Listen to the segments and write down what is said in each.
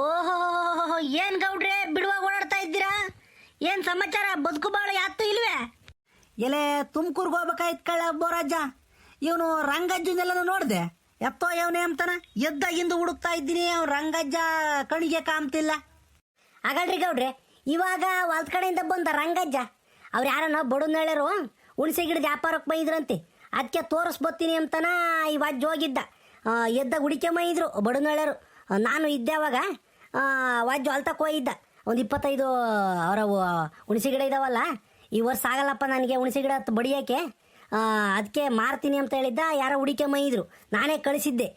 ಓಹೋ ಏನ್ ಗೌಡ್ರೆ ಬಿಡುವಾಗ ಓಡಾಡ್ತಾ ಇದ್ದೀರಾ? ಏನ್ ಸಮಾಚಾರ, ಬದುಕು ಬಾಳ ಯಾತು ಇಲ್ವೇ? ಎಲೆ ತುಮಕೂರ್ಗೆ ಹೋಗ್ಬೇಕಾಯ್ತು ಕಳ್ಳ ಬೋರಾಜ ಇವನು ರಂಗಜ್ಜನೆಲ್ಲ ನೋಡ್ದೆ. ಎತ್ತೋಯವನೇ ಅಂತಾನ? ಎದ್ದಾಗಿಂದ ಹುಡುಕ್ತಾ ಇದ್ದೀನಿ, ಅವ್ನು ರಂಗಜ್ಜ ಕಣಿಗೆ ಕಾಮ್ತಿಲ್ಲ ಆಗಲ್ರಿ ಗೌಡ್ರೆ, ಇವಾಗ ಹೊಲ್ದ ಕಡೆಯಿಂದ ಬಂದ ರಂಗಜ್ಜ, ಅವ್ರು ಯಾರನ್ನ ಬಡುನಳ್ಳೆರು ಹುಣಸೆ ಗಿಡದ ವ್ಯಾಪಾರಕ್ಕೆ ಬೈದ್ರಂತೆ. ಅದಕ್ಕೆ ತೋರಿಸ್ಬೋತೀನಿ ಅಂತನ ಇವಾಜ್ ಹೋಗಿದ್ದ ಎದ್ದ ಹುಡಿಕೆ ಮೈದ್ರು ಬಡುನಳ್ಳೆರು ನಾನು ಇದ್ದೆ ಅವಾಗ ಆ, ವಜ್ಜ ಹೊಲ್ತಕ್ಕೆ ಹೋಗಿದ್ದ. ಒಂದು ಇಪ್ಪತ್ತೈದು ಅವರ ಹುಣಸೆ ಗಿಡ ಇದಾವಲ್ಲ ಈ ವರ್ಷ ಆಗಲ್ಲಪ್ಪ ನನಗೆ ಹುಣಸೆ ಗಿಡ ಬಡಿಯೋಕೆ ಬಡಿಯೋಕ್ಕೆ. ಅದಕ್ಕೆ ಮಾರ್ತೀನಿ ಅಂತ ಹೇಳಿದ್ದ ಯಾರೋ ಹುಡಿಕೆ ಮೈದ್ರು. ನಾನೇ ಕಳಿಸಿದ್ದೆ.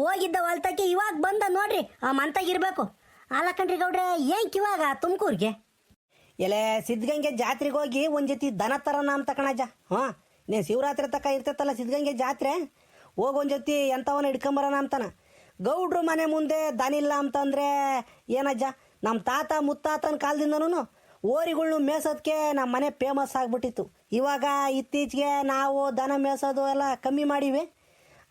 ಹೋಗಿದ್ದ ಹೊಲ್ತಕ್ಕೆ ಇವಾಗ ಬಂದ ನೋಡ್ರಿ ಮಂತಾಗಿರ್ಬೇಕು ಅಲ್ಲ ಕಣ್ರಿ ಗೌಡ್ರೆ ಏನ್ ಇವಾಗ ತುಮಕೂರ್ಗೆ? ಎಲೆ ಸಿದ್ಧಗಂಗೆ ಜಾತ್ರೆಗೆ ಹೋಗಿ ಒಂದ್ ಜೊತೆ ದನ ತರನ ಅಂತ ಕಣಜ. ಹಾಂ ನೀನು ಶಿವರಾತ್ರಿ ತಕ ಇರ್ತೈತಲ್ಲ ಸಿದ್ಧಗಂಗೆ ಜಾತ್ರೆ? ಹೋಗಿ ಒಂದ್ ಜೊತೆ ಎಂಥವನ್ನ ಹಿಡ್ಕೊಂಬರೋಣ ಅಂತಾನ. ಗೌಡ್ರು ಮನೆ ಮುಂದೆ ದನಿಲ್ಲ ಅಂತಂದ್ರೆ ಏನಜ್ಜ? ನಮ್ಮ ತಾತ ಮುತ್ತಾತನ ಕಾಲದಿಂದನೂ ಓರಿಗಳ್ನು ಮೇಸೋದಕ್ಕೆ ನಮ್ಮ ಮನೆ ಫೇಮಸ್ ಆಗಿಬಿಟ್ಟಿತ್ತು. ಇವಾಗ ಇತ್ತೀಚೆಗೆ ನಾವು ದನ ಮೇಸೋದು ಎಲ್ಲ ಕಮ್ಮಿ ಮಾಡಿವಿ.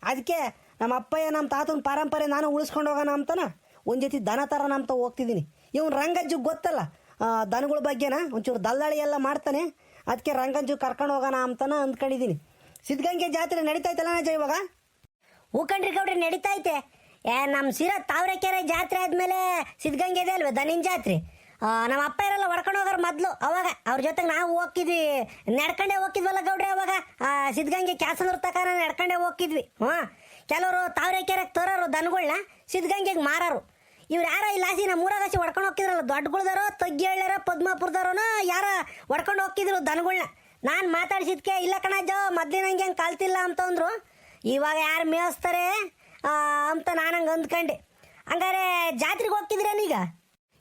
ಅದಕ್ಕೆ ನಮ್ಮ ಅಪ್ಪಯ್ಯ ನಮ್ಮ ತಾತನ ಪರಂಪರೆ ನಾನು ಉಳಿಸ್ಕೊಂಡು ಹೋಗೋಣ ಅಂತಾನ ಒಂದು ಜೊತೆ ದನ ನಮ್ಮ ಅಂತ ಹೋಗ್ತಿದ್ದೀನಿ. ಇವನು ರಂಗಜ್ಜಿಗೆ ಗೊತ್ತಲ್ಲ? ದನಗಳ ಬಗ್ಗೆನ? ಒಂಚೂರು ದಲ್ಲಾಳಿ ಎಲ್ಲ ಮಾಡ್ತಾನೆ. ಅದಕ್ಕೆ ರಂಗಜ್ಜು ಕರ್ಕೊಂಡು ಹೋಗೋಣ ಅಂತಾನ ಅಂದ್ಕೊಂಡಿದ್ದೀನಿ. ಸಿದ್ಧಗಂಗೆ ಜಾತ್ರೆ ನಡೀತಾ ಇತ್ತಲ್ಲ ಇವಾಗ? ಹೂಕಂಡ್ರಿ ಗೌಡ್ರೆ ನಡೀತಾ ಐತೆ. ಏ ನಮ್ಮ ಸೀರಾ ತಾವರೆಕೆರೆ ಜಾತ್ರೆ ಆದಮೇಲೆ ಸಿದ್ಧಗಂಗೆ ಇದೆ ಅಲ್ವ, ದನಿನ್ ಜಾತ್ರೆ? ನಮ್ಮ ಅಪ್ಪ ಇರಲ್ಲ, ಹೊಡ್ಕೊಂಡು ಹೋಗೋರು ಮೊದಲು, ಅವಾಗ. ಅವ್ರ ಜೊತೆಗೆ ನಾವು ಹೋಗಿದ್ವಿ ನಡ್ಕೊಂಡೇ ಹೋಗಿದ್ವಲ್ಲ ಗೌಡ್ರೆ ಅವಾಗ? ಸಿದ್ಧಗಂಗೆ ಕ್ಯಾಸನೂರ್ ತಕ ನಡ್ಕೊಂಡೇ ಹೋಗಿದ್ವಿ ಹ್ಞೂ. ಕೆಲವರು ತಾವರೆಕೆರೆಗೆ ತರೋರು ದನಗಳನ್ನ ಸಿದ್ಧಗಂಗೆಗೆ ಮಾರೋರು. ಇವ್ರು ಯಾರೋ ಇಲ್ಲ ಲಾಸಿ ನಮ್ಮ ಊರಾಗಸಿ ಹೊಡ್ಕೊಂಡು ಹೋಗ್ತಿದ್ರಲ್ಲ ದೊಡ್ಡಗಳ್ದಾರೋ ತಗ್ಗಿ ಹೇಳಾರ ಪದ್ಮಾಪುರದವ್ರನೋ, ಯಾರ ಹೊಡ್ಕೊಂಡು ಹೋಗ್ತಿದ್ರು ದನಗಳನ್ನ ನಾನು ಮಾತಾಡ್ಸಿದ್ಕೆ, ಇಲ್ಲ ಕಣಜ್ಜ, ಮೊದ್ಲಿನಂಗೆ ಹೆಂಗೆ ಕಲ್ತಿಲ್ಲ ಅಂತಂದ್ರು ಇವಾಗ ಯಾರು ಮೇಯಿಸ್ತಾರೆ? ಅಂತ ನಾನು ಹಂಗೆ ಅಂದ್ಕೊಂಡೆ. ಹಂಗಾರೆ ಜಾತ್ರೆಗೆ ಹೋಗ್ತಿದ್ರೇನೀಗ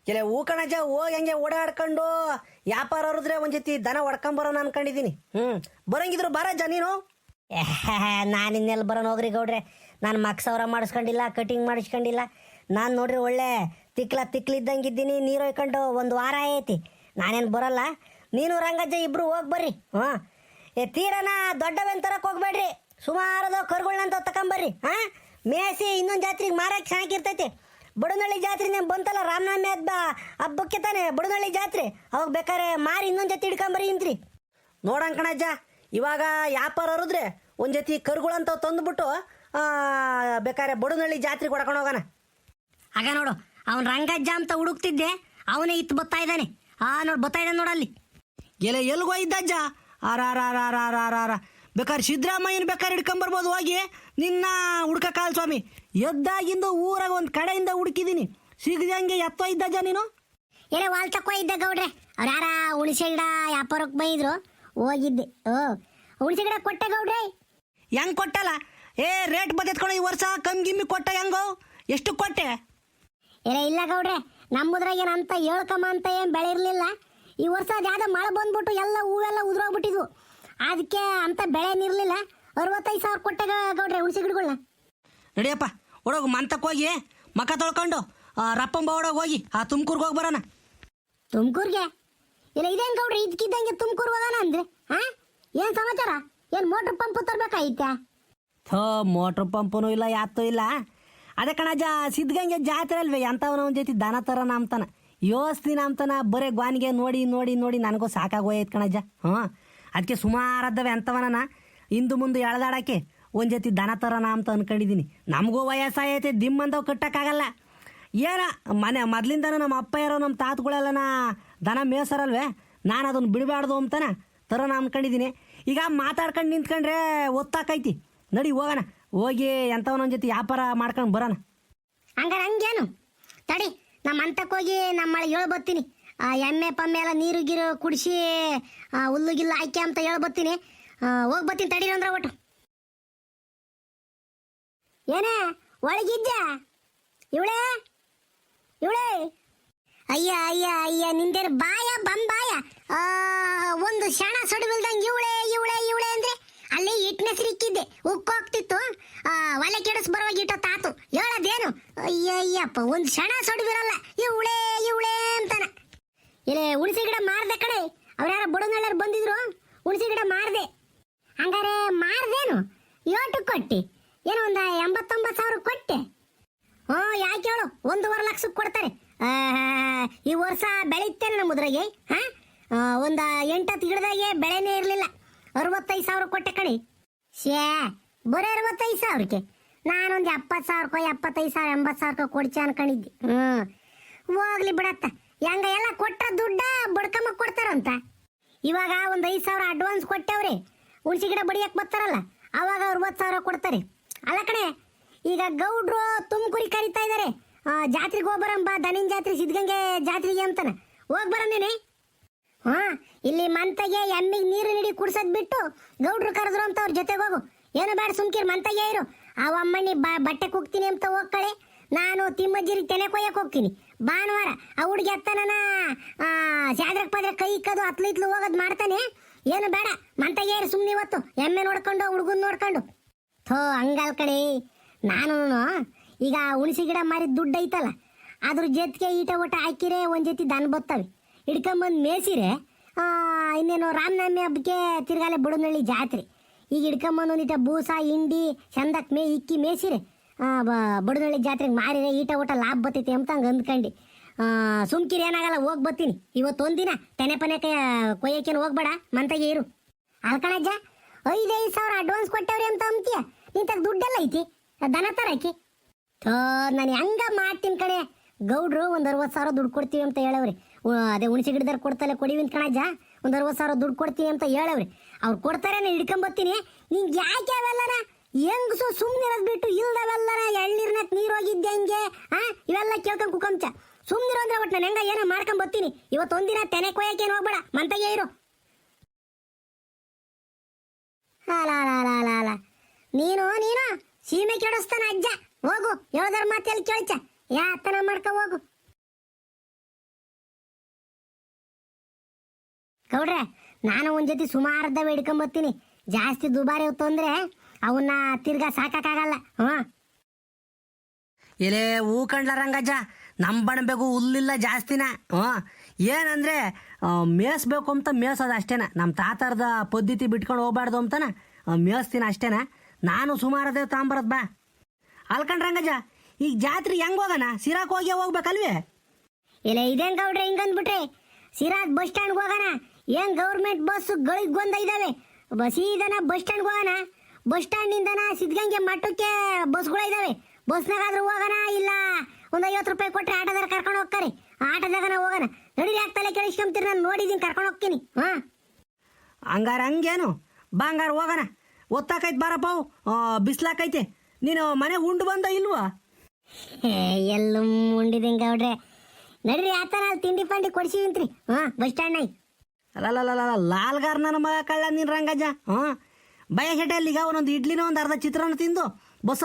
ಕೆಲ ಹೂ ಕಣಜ ಹೋಗಿ ಹಂಗೆ ಓಡಾಡ್ಕೊಂಡು ವ್ಯಾಪಾರ ಹರಿದ್ರೆ ಒಂದು ಜೊತೆ ದನ ಹೊಡ್ಕೊಂಬರೋಣ ಅನ್ಕೊಂಡಿದ್ದೀನಿ ಹ್ಞೂ ಬರಂಗಿದ್ರು ಜ ನೀನು? ನಾನು ಇನ್ನೆಲ್ಲಿ ಬರೋಣ ಹೋಗ್ರಿ ಗೌಡ್ರೆ. ನಾನು ಮಕ್ಸವ್ರ ಮಾಡಿಸ್ಕೊಂಡಿಲ್ಲ ಕಟಿಂಗ್ ಮಾಡಿಸ್ಕೊಂಡಿಲ್ಲ. ನಾನು ನೋಡ್ರಿ ಒಳ್ಳೆ ತಿಕ್ಲ ತಿಕ್ಲಿದ್ದಂಗಿದ್ದೀನಿ ನೀರು ಹೊಯ್ಕೊಂಡು ಒಂದು ವಾರ ಐತಿ. ನಾನೇನು ಬರಲ್ಲ. ನೀನು ರಂಗಜ್ಜ ಇಬ್ರು ಹೋಗಿ ಬರ್ರಿ. ಹಾಂ. ಏ ತೀರನ ದೊಡ್ಡವೆನ್ ತರಕ್ಕೆ ಹೋಗ್ಬೇಡ್ರಿ. ಸುಮಾರದ ಕರುಗಳನ್ನ ತಗೊಂಬರ್ರಿ ಹಾಂ. ಮೇಸಿ ಇನ್ನೊಂದು ಜಾತ್ರೆಗೆ ಮಾರಕ್ಕೆ ಸಾಕಿರ್ತೈತಿ. ಬುಡನಳ್ಳಿ ಜಾತ್ರೆ ನೀವು ಬಂತಲ್ಲ ರಾಮನಾಮಿ ಹಬ್ಬ ಹಬ್ಬಕ್ಕೆ ತಾನೆ ಬುಡನಳ್ಳಿ ಜಾತ್ರೆ. ಅವಾಗ ಬೇಕಾದ್ರೆ ಮಾರಿ ಇನ್ನೊಂದು ಜೊತೆ ಹಿಡ್ಕೊಂಬರಿ ಇಂತ್ರಿ. ನೋಡಂಗ್ ಕಣಜ್ಜ ಇವಾಗ ವ್ಯಾಪಾರ ಹರಿದ್ರೆ ಒಂದು ಜೊತೆ ಕರುಗಳಂತ ತಂದುಬಿಟ್ಟು ಬೇಕಾದ್ರೆ ಬುಡನಳ್ಳಿ ಜಾತ್ರೆ ಕೊಡ್ಕೊಂಡು ಹೋಗೋಣ. ಆಗ ನೋಡು ಅವನ್ ರಂಗಜ್ಜ ಅಂತ ಹುಡುಕ್ತಿದ್ದೆ ಅವನೇ ಇತ್ತು ಬತ್ತಾ ಇದ್ದಾನೆ. ಆ ನೋಡು ಬತ್ತಾ ಇದ್ದಾನೆ ನೋಡಲ್ಲಿ ಎಲೆ ಎಲ್ಗೋ ಇದ್ದಜ್ಜ. ಆರ ಬೇಕಾದ್ರೆ ಸಿದ್ದರಾಮಯ್ಯನ ಬೇಕಾದ್ರೆ ಹಿಡ್ಕೊಂಬರ್ಬೋದು ಹೋಗಿ. ನಿನ್ನ ಹುಡ್ಕಕ್ಕಾಲ್ ಸ್ವಾಮಿ. ಎದ್ದಾಗಿಂದ ಊರಾಗ ಒಂದು ಕಡೆಯಿಂದ ಹುಡುಕಿದ್ದೀನಿ ಸಿಗದಂಗೆ ಎತ್ತೋ ಜ ನೀನು? ಏನೇ ವಾಲ್ ತಕ್ಕೋ ಇದ್ದ ಗೌಡ್ರೆ. ಅವ್ರು ಯಾರ ಹುಣಸೆ ಗಿಡ ವ್ಯಾಪಾರಕ್ಕೆ ಬೈದ್ರು? ಹೋಗಿದ್ದೆ. ಓ. ಹುಣಸೆ ಗಿಡ ಕೊಟ್ಟೆ ಗೌಡ್ರೆ? ಹೆಂಗ್ ಕೊಟ್ಟಲ್ಲ? ಏ ರೇಟ್ ಬದತ್ಕೊಂಡು ಈ ವರ್ಷ ಕಮ್ಮಿ ಗಿಮ್ಮಿ ಕೊಟ್ಟ ಹೆಂಗೋ? ಎಷ್ಟು ಕೊಟ್ಟೆ? ಏನೇ ಇಲ್ಲ ಗೌಡ್ರೆ. ನಮ್ಮದ್ರಾಗ ಏನಂತ ಹೇಳ್ಕಮ್ಮ ಅಂತ ಏನು ಬೆಳೆ ಇರಲಿಲ್ಲ. ಈ ವರ್ಷ ಜಾದ ಮಳೆ ಬಂದ್ಬಿಟ್ಟು ಎಲ್ಲ ಹೂವೆಲ್ಲ ಉದುರೋಗ್ಬಿಟ್ಟಿದ್ವು. ಅದಕ್ಕೆ ಅಂತ ಬೆಳೆ ನಿರ್ಲಿಲ್ಲ. ಅರವತ್ತೈದು ಸಾವಿರ ಕೊಟ್ಟೆ ಗ- ಗೌಡ್ರೆ ಹುಣಸೆ ಗಿಡಗಳನ್ನ ನಡಿಯಪ್ಪ ಒಳಗು ಮಂತಕ್ಕೆ ಹೋಗಿ ಮಕ ತೊಳ್ಕೊಂಡು ರಪ್ಪಂಬ ಒಳಗೆ ಹೋಗಿ ಆ ತುಮಕೂರ್ಗೆ ಹೋಗಿ ಬರೋಣ. ತುಮಕೂರ್ಗೆ? ಇಲ್ಲ ಇದೇನ್ ಗೌಡ್ರಿ ಇದಕ್ಕಿದ್ದಂಗೆ ತುಮಕೂರು ಹೋಗೋಣ ಅಂದ್ರೆ ಹಾ ಏನ್ ಸಮಾಚಾರ? ಏನ್ ಮೋಟರ್ ಪಂಪ್ ತರ್ಬೇಕಾಯ್ತಾ ಥೋ ಮೋಟ್ರ್ ಪಂಪನು ಇಲ್ಲ ಯಾತೂ ಇಲ್ಲ. ಅದೇ ಕಣಜ್ಜ ಸಿದ್ಧಗಂಗೆ ಜಾತ್ರೆ ಅಲ್ವೇ ಎಂಥವನ ಒಂದು ಜೊತೆ ದನ ತರ ಅಂತಾನ ಯೋಸ್ತಿನ ಅಂತಾನ ಬರೀ ಗ್ವಾನಿಗೆ ನೋಡಿ ನೋಡಿ ನೋಡಿ ನನಗೂ ಸಾಕಾಗೋಯ್ತು ಕಣಜ ಹಾಂ ಅದಕ್ಕೆ ಸುಮಾರದ್ದವೆ ಅಂಥವನ ಇಂದು ಮುಂದೆ ಎಳ್ದಾಡೋಕ್ಕೆ ಒಂದು ಜೊತೆ ದನ ತರನ ಅಂತ ಅನ್ಕೊಂಡಿದ್ದೀನಿ ನಮಗೂ ವಯಸ್ಸಾಗೈತೆ ದಿಮ್ ಅಂತವ್ ಕಟ್ಟಕ್ಕಾಗಲ್ಲ. ಏನ, ಮನೆ, ಮೊದ್ಲಿಂದನೂ ನಮ್ಮ ಅಪ್ಪ ಇರೋ ನಮ್ಮ ತಾತಗಳೆಲ್ಲನ ದನ ಮೇಸರಲ್ವೇ ನಾನು ಅದನ್ನು ಬಿಡಬಾರ್ದು ಅಂತಾನೆ ತರೋಣ ಅನ್ಕೊಂಡಿದ್ದೀನಿ ಈಗ ಮಾತಾಡ್ಕೊಂಡು ನಿಂತ್ಕೊಂಡ್ರೆ ಒತ್ತಾಕೈತಿ. ನಡಿ ಹೋಗೋಣ. ಹೋಗಿ ಎಂಥವನೊಂದು ಜೊತೆ ವ್ಯಾಪಾರ ಮಾಡ್ಕೊಂಡು ಬರೋಣ. ಹಂಗಾರೆ ಹಂಗೇನು? ತಡಿ ನಮ್ಮ ಅಂತಕ್ಕೆ ಹೋಗಿ ನಮ್ಮ ಮಳೆ ಹೇಳಿ ಬರ್ತೀನಿ ಆ, ಎಮ್ಮೆ ಪಮ್ಮೆ ಎಲ್ಲ ನೀರು ಗಿರು ಕುಡಿಸಿ ಹುಲ್ಲು ಗಿಲ್ಲು ಹಾಕಿ ಅಂತ ಹೇಳಿ ಬರ್ತೀನಿ ಹೋಗಿ ಬರ್ತೀನಿ ತಡೀರಿ ಅಂದ್ರೆ ಒಟ್ಟು. ಏನೇ ಒಳಗಿದ್ಯಾ? ಇವಳೇ? ಇವಳೇ? ಅಯ್ಯ ಅಯ್ಯ ಅಯ್ಯ ನಿಂದೇನು ಬಾಯ ಬಂಬಾಯ ಒಂದು ಕ್ಷಣ ಸೊಡಬಿಲ್ದಂಗೆ ಇವಳೆ ಇವಳೆ ಇವಳೆ ಅಂದ್ರೆ ಅಲ್ಲಿ ಇಟ್ನೆಸ್ ಸಿಕ್ಕಿದ್ದೆ ಉಕ್ಕೋಗ್ತಿತ್ತು ಒಲೆ ಕೆಡಿಸ್ ಬರುವಾಗ ಇಟ್ಟ ತಾತು. ಹೇಳದೇನು? ಅಯ್ಯಯ್ಯಪ್ಪ ಒಂದು ಕ್ಷಣ ಸೊಡಬಿರಲ್ಲ ಇವಳೆ ಇವಳೆ ಅಂತಾನ. ಇಲ್ಲೇ ಹುಣಸೆ ಗಿಡ ಮಾರ್ದೆ ಕಡೆ. ಅವ್ರ್ಯಾರ ಯಾರೋ ಬುಡನಳ್ಳರು ಬಂದಿದ್ರು. ಹುಣಸೆ ಗಿಡ ಮಾರ್ದೆ. ಹಂಗಾರೆ ಮಾರ್ದೇನು? ಯೋಟು ಕೊಟ್ಟಿ. ಏನೋ ಒಂದು ಎಂಬತ್ತೊಂಬತ್ತು ಸಾವಿರ ಕೊಟ್ಟೆ. ಹ್ಞೂ ಯಾಕೆ ಹೇಳು? ಒಂದೂವರೆ ಲಕ್ಷಕ್ಕೆ ಕೊಡ್ತಾರೆ. ಈ ವರ್ಷ ಬೆಳೆಯುತ್ತೇನೆ ನಮ್ಮ ಮುದ್ರಾಗೆ ಹಾ? ಒಂದ ಎಂಟತ್ತು ಗಿಡದಾಗೆ ಬೆಳೆನೇ ಇರಲಿಲ್ಲ. ಅರವತ್ತೈದು ಸಾವಿರ ಕೊಟ್ಟೆ ಕಣಿ. ಶೇ ಬರೀ ಅರವತ್ತೈದು ಸಾವಿರಕ್ಕೆ. ನಾನೊಂದು ಎಪ್ಪತ್ತು ಸಾವಿರಕ್ಕೋ, ಎಪ್ಪತ್ತೈದು ಸಾವಿರ, ಎಂಬತ್ತು ಸಾವಿರಕ್ಕೋ ಕೊಡ್ಚೆ ಅನ್ಕೊಂಡಿದ್ದೆ. ಹ್ಞೂ ಹೋಗ್ಲಿ ಬಿಡತ್ತ. ಹೆಂಗ ಎಲ್ಲ ಕೊಟ್ಟ ದುಡ್ಡ ಬಡ್ಕಮ್ಮ ಕೊಡ್ತಾರಂತ. ಇವಾಗ ಒಂದು ಐದು ಸಾವಿರ ಅಡ್ವಾನ್ಸ್ ಕೊಟ್ಟವ್ರಿ. ಹುಣಸಿ ಗಿಡ ಬಡಿಯಕ್ಕೆ ಬರ್ತಾರಲ್ಲ, ಅವಾಗ ಅರವತ್ತು ಸಾವಿರ ಕೊಡ್ತಾರೆ. ಅಲ್ಲ ಕಣೆ, ಈಗ ಗೌಡ್ರು ತುಮಕೂರಿ ಕರಿತಾ ಇದ್ದಾರೆ ಜಾತ್ರೆಗೆ ಹೋಗ್ಬರಂಬ ದನಿನ್ ಜಾತ್ರೆ, ಸಿದ್ಧಗಂಗೆ ಜಾತ್ರೆಗೆ ಅಂತಾನೆ. ಹೋಗ್ ಬರಂದೇನೆ ಹಾ, ಇಲ್ಲಿ ಮಂತಗೆ ಎಮ್ಮಿಗೆ ನೀರು ನೀಡಿ ಕುಡ್ಸದ್ ಬಿಟ್ಟು ಗೌಡ್ರು ಕರೆದ್ರು ಅಂತ ಅವ್ರ ಜೊತೆಗೆ ಹೋಗು. ಏನು ಬೇಡ ಸುಮ್ಕಿರ್ ಮಂತಗೆ ಇರು. ಅವ ಅಮ್ಮಣ್ಣಿ ಬಟ್ಟೆ ಕುಗ್ತೀನಿ ಅಂತ ಹೋಗ್ಕಳೆ ನಾನು ತಿಮ್ಮಜ್ಜಿರಿ ತೆನೆ ಕೊಯ್ಯಕ್ಕೆ ಹೋಗ್ತೀನಿ. ಭಾನುವಾರ, ಆ ಹುಡುಗಿ ಅತ್ತನ ಶಾದ್ರಕ್ ಪಾದ್ರೆ ಕೈ ಇಕ್ಕದು, ಹತ್ಲು ಇತ್ಲು ಹೋಗೋದು ಮಾಡ್ತಾನೆ. ಏನು ಬೇಡ ಮಂತಗೆ ಏರಿ ಸುಮ್ಮನೆ ಇವತ್ತು. ಎಮ್ಮೆ ನೋಡ್ಕೊಂಡು ಹುಡುಗನ್ ನೋಡ್ಕೊಂಡು. ಥೋ, ಹಂಗಲ್ ಕಡೆ ನಾನು ಈಗ ಹುಣಸಿ ಗಿಡ ಮಾರಿದ ದುಡ್ಡು ಐತಲ್ಲ, ಅದ್ರ ಜೊತೆಗೆ ಈಟ ಊಟ ಹಾಕಿರೆ, ಒಂದು ಜೊತೆ ದನ ಬತ್ತವೆ. ಹಿಡ್ಕೊಂಬಂದು ಮೇಸಿರೆ ಇನ್ನೇನು ರಾಮನವಮಿ ಹಬ್ಬಕ್ಕೆ ತಿರ್ಗಾಲೆ ಬುಡನಳ್ಳಿ ಜಾತ್ರೆ. ಈಗ ಹಿಡ್ಕೊಂಬಂದು ಒಂದಿಟ ಬೂಸ, ಹಿಂಡಿ ಚಂದಕ್ಕೆ ಮೇ, ಇಕ್ಕಿ ಮೇಸಿರೆ ಬುಡನಹಳ್ಳಿ ಜಾತ್ರೆಗೆ ಮಾರಿದೆ ಈಟ ಊಟ ಲಾಭ ಬತ್ತೈತಿ ಅಂತ ಹಂಗೆ ಅಂದ್ಕಂಡು. ಸುಮ್ಕಿರಿ ಏನಾಗಲ್ಲ, ಹೋಗಿ ಬರ್ತೀನಿ ಇವತ್ತೊಂದಿನ ತೆನೆ ಪನೆ ಕೊಯ್ಯಕ್ಕೇನು ಹೋಗ್ಬೇಡ, ಮಂತಾಗೆ ಇರು. ಅಲ್ಕಣಜ್ಜ ಐದೈದು ಸಾವಿರ ಅಡ್ವಾನ್ಸ್ ಕೊಟ್ಟವ್ರಿ ಅಂತ ಅಂತೀಯ ನಿಂತಾಗ ದುಡ್ಡೆಲ್ಲ ಐತಿ, ದನ ತರಕಿ ಥೋ, ನಾನು ಹೆಂಗ ಮಾಡ್ತೀನಿ ಕಣೆ? ಗೌಡ್ರು ಒಂದು ಅರವತ್ತು ಸಾವಿರ ದುಡ್ಡು ಕೊಡ್ತೀವಿ ಅಂತ ಹೇಳವ್ರಿ. ಅದೇ ಹುಣಸಿ ಗಿಡದಾರ ಕೊಡ್ತಲ್ಲ ಕೊಡಿವಿ ಅಂತ ಕಣಜ್ಜ? ಒಂದು ಅರವತ್ತು ಸಾವಿರ ದುಡ್ಡು ಕೊಡ್ತೀವಿ ಅಂತ ಹೇಳವ್ರಿ. ಅವ್ರು ಕೊಡ್ತಾರೆ ನಾನು ಹಿಡ್ಕೊಂಬತ್ತೀನಿ. ನಿಂಗೆ ಯಾಕೆ ಅವೆಲ್ಲನ? ಹೆಂಗಸು ಸುಮ್ಮನಿರೋದು ಬಿಟ್ಟು ಇಲ್ದವಲ್ಲರ ಎಳ್ನೀರ್ನಾಗ ನೀರು ಹೋಗಿದ್ದೆ ಹಂಗೆ? ಹಾ ಇವೆಲ್ಲ ಕೇಳ್ಕೊಂಡ್ ಕುಕಂಚ. ಸುಮ್ಮನಿರೋ ಅಂದ್ರೆ ಒಟ್ಟು ನಾನು ಹೆಂಗ ಏನೋ ಮಾಡ್ಕೊಂಡ್ ಬರ್ತೀನಿ. ಇವತ್ತೊಂದಿನ ತೆನೆ ಕೊಯ್ಯಕ್ಕೇನು ಹೋಗ್ಬೇಡ. ಮಂತಗೆ ಇರು. ಅಲ ನೀನು ನೀನು. ಸೀಮೆ ಕೆಡಿಸ್ತಾನ ಅಜ್ಜ. ಹೋಗು. ಯಾವ್ದಾರ ಮಾತೆಲ್ಲಿ ಕೇಳ್ಚ. ಯಾ ಅತ್ತನ ಮಾಡ್ಕೊ ಹೋಗು. ಗೌಡ್ರೆ, ನಾನು ಒಂದ್ ಜೊತೆ ಸುಮಾರ್ದ ಹಿಡ್ಕೊಂಬತ್ತೀನಿ ಜಾಸ್ತಿ ದುಬಾರಿ ಹೊತ್ತು ಅವನ್ನ ತಿರ್ಗಾ ಸಾಕಾಗಲ್ಲ ಹ್ಮ್. ಎಲೆ ಹೂ ಕಂಡ್ಲ ರಂಗಜ್ಜ ನಮ್ಮ ಬಣಬೇಕು ಹುಲ್ಲಿಲ್ಲ ಜಾಸ್ತಿನ. ಹ್ಞೂ ಏನಂದ್ರೆ ಮೇಯಿಸ್ಬೇಕು ಅಂತ ಮೇಯ್ಸೋದು ಅಷ್ಟೇನ. ನಮ್ಮ ತಾತರದ ಪದ್ಧತಿ ಬಿಟ್ಕೊಂಡು ಹೋಗ್ಬಾರ್ದು ಅಂತನ ಮೇಯಿಸ್ತೀನಿ ಅಷ್ಟೇನ. ನಾನು ಸುಮಾರದೇ ತಾಂಬರದ್ ಬಾ. ಅಲ್ಕಂಡ್ ರಂಗಜ್ಜ ಈಗ ಜಾತ್ರೆ ಹೆಂಗ್ ಹೋಗೋಣ? ಸಿರಾಕ್ ಹೋಗಿ ಹೋಗ್ಬೇಕಲ್ವೇ? ಇಲ್ಲ ಇದೇನ್ ಗೌಡ್ರೆ ಹಿಂಗಂದ್ಬಿಟ್ರೆ? ಸಿರಾದ್ ಬಸ್ ಸ್ಟ್ಯಾಂಡ್ ಹೋಗೋಣ. ಏನ್ ಗೌರ್ಮೆಂಟ್ ಬಸ್ ಗಳಿಗೆ ಬಂದ ಇದಾವೆ. ಬಸ್ ಸ್ಟ್ಯಾಂಡ್ ಹೋಗೋಣ. ಬಸ್ ಸ್ಟ್ಯಾಂಡ್ ನಿಂದನ ಸಿದ್ಧಗಂಗೆ ಮಠಕ್ಕೆ ಬಸ್ಗಳು ಇದಾವೆ. ಬಸ್ನಾಗಾದ್ರೂ ಹೋಗೋಣ ಇಲ್ಲ? ಒಂದ್ ಐವತ್ತು ರೂಪಾಯಿ ಕೊಟ್ಟರೆ ಆಟೋದಾಗ ಕರ್ಕೊಂಡು ಹೋಗ್ತಾರೆ. ಆಟೋದಾಗ ಹೋಗೋಣ ರೆಡಿ ತಲೆ ಕೇಳಿಸ್ಕೊಂತೀರಿ ನಾನು ನೋಡಿದೀನಿ ಕರ್ಕೊಂಡು ಹೋಗ್ತೀನಿ. ಹಾ? ಹಂಗಾರ ಹಂಗೇನು? ಬಂಗಾರ ಹಂಗಾರ ಹೋಗೋಣ ಒತ್ತಾಕೈತೆ ಬಾರಪ್ಪ ಬಿಸ್ಲಾಕೈತೆ. ನೀನು ಮನೆ ಉಂಡು ಬಂದ ಇಲ್ವಾ? ಎಲ್ಲ ಉಂಡಿದ್ದೀನಿ ಗೌಡ್ರೆ. ನಡ್ರಿ ಆತ ಅಲ್ಲಿ ತಿಂಡಿ ಪಂಡಿ ಕೊಡ್ಸಿದಿಂತ್ರಿ ಹಾ ಬಸ್ ಸ್ಟ್ಯಾಂಡ್ ಅಲ್ಲ ಲಾಲ್ಗಾರ್ ನನ್ನ ಮಗ ಕಳ್ಳ ನೀನ್ ರಂಗಜ್ಜ. ಹ್ಞೂ ಈಗ ಅವನೊಂದು ಇಡ್ಲಿನ ಒಂದು ಅರ್ಧ ಚಿತ್ರಾನ್ನ ತಿಂದು ಬಸ್